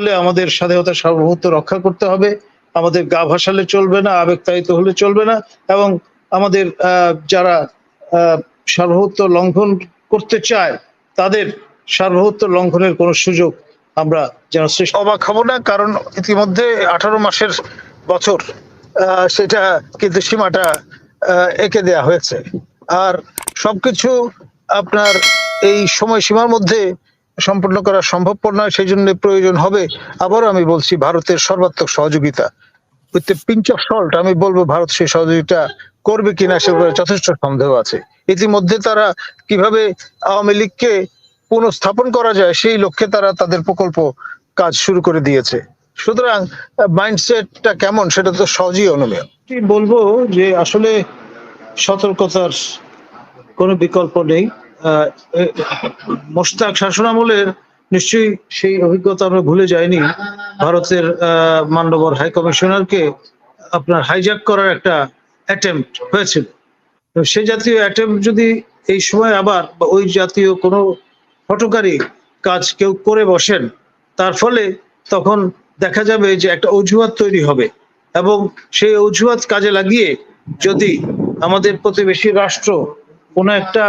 করলে আমাদের স্বাধীনতা সার্বভৌমত্ব রক্ষা করতে হবে। আমাদের গা ভাসালে চলবে না আবেগতাড়িত হলে চলবে না এবং আমাদের যারা আহ, সার্বভৌমত্ব লঙ্ঘন করতে চায় তাদের সার্বভৌমত্ব লঙ্ঘনের কোনো সুযোগ আমরা যেন অবাক হব না কারণ ইতিমধ্যে আঠারো মাসের বছর সেটা কিন্তু সীমাটা এঁকে দেয়া হয়েছে। আর সবকিছু আপনার এই সময়সীমার মধ্যে সম্পূর্ণ করা সম্ভবপর নয়, সেই জন্য প্রয়োজন হবে। আবারও আমি বলছি, ভারতের সর্বাত্মক সহযোগিতা। উইথ পিঞ্চ অফ সল্ট আমি বলব ভারত সেই সহযোগিতা করবে কিনা সে যথেষ্ট সন্দেহ আছে। ইতিমধ্যে তারা কীভাবে আওয়ামী লীগকে পুনঃস্থাপন করা যায়, সেই লক্ষ্যে তারা তাদের প্রকল্প কাজ শুরু করে দিয়েছে। সুতরাং মাইন্ডসেটটা কেমন সেটা তো সহজেই অনুমেয়। বলব যে আসলে সতর্কতার কোনো বিকল্প নেই। মোশতাক শাসনামলের নিশ্চয়ই সেই অভিজ্ঞতা আমরা ভুলে যাইনি। ভারতের মান্যবর হাই কমিশনারকে আপনার হাইজ্যাক করার একটা অ্যাটেম্পট হয়েছিল। সেই জাতীয় অ্যাটেম্প যদি এই সময় আবার বা ওই জাতীয় কোনো হটকারী কাজ কেউ করে বসেন, তার ফলে তখন দেখা যাবে যে একটা অজুহাত তৈরি হবে এবং সেই অজুহাত কাজে লাগিয়ে যদি আমাদের প্রতিবেশী রাষ্ট্র কোনো একটা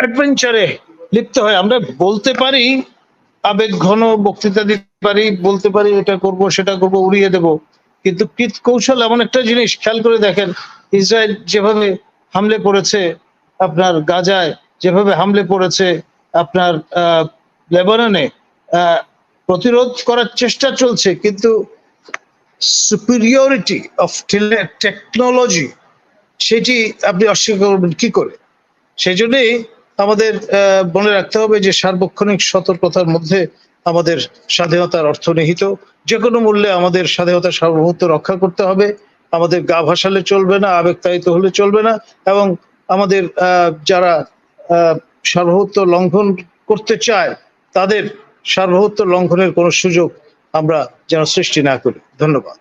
অ্যাডভেঞ্চারে লিপ্ত হয়। আমরা বলতে পারি, আবেগ, ঘন, বক্তৃতা দিতে পারি, বলতে পারি, এটা করব, সেটা করব, উড়িয়ে দেব। কিন্তু কৃত কৌশল এমন একটা জিনিস, খেয়াল করে দেখেন, ইসরায়েল যেভাবে হামলে পড়েছে আপনার গাজায়, যেভাবে হামলে পড়েছে আপনার লেবাননে প্রতিরোধ করার চেষ্টা চলছে, কিন্তু সুপিরিয়রিটি অফ টেকনোলজি সেটি আপনি অস্বীকার করবেন কি করে? সেই জন্যই আমাদের মনে রাখতে হবে যে সার্বক্ষণিক সতর্কতার মধ্যে আমাদের স্বাধীনতার অর্থ নিহিত। যে কোনো মূল্যে আমাদের স্বাধীনতা সার্বভৌমত্ব রক্ষা করতে হবে। আমাদের গা ভাসালে চলবে না আবেগতাড়িত হলে চলবে না এবং আমাদের যারা আহ, সার্বভৌমত্ব লঙ্ঘন করতে চায় তাদের সার্বভৌমত্ব লঙ্ঘনের কোনো সুযোগ আমরা যেন সৃষ্টি না করি। ধন্যবাদ।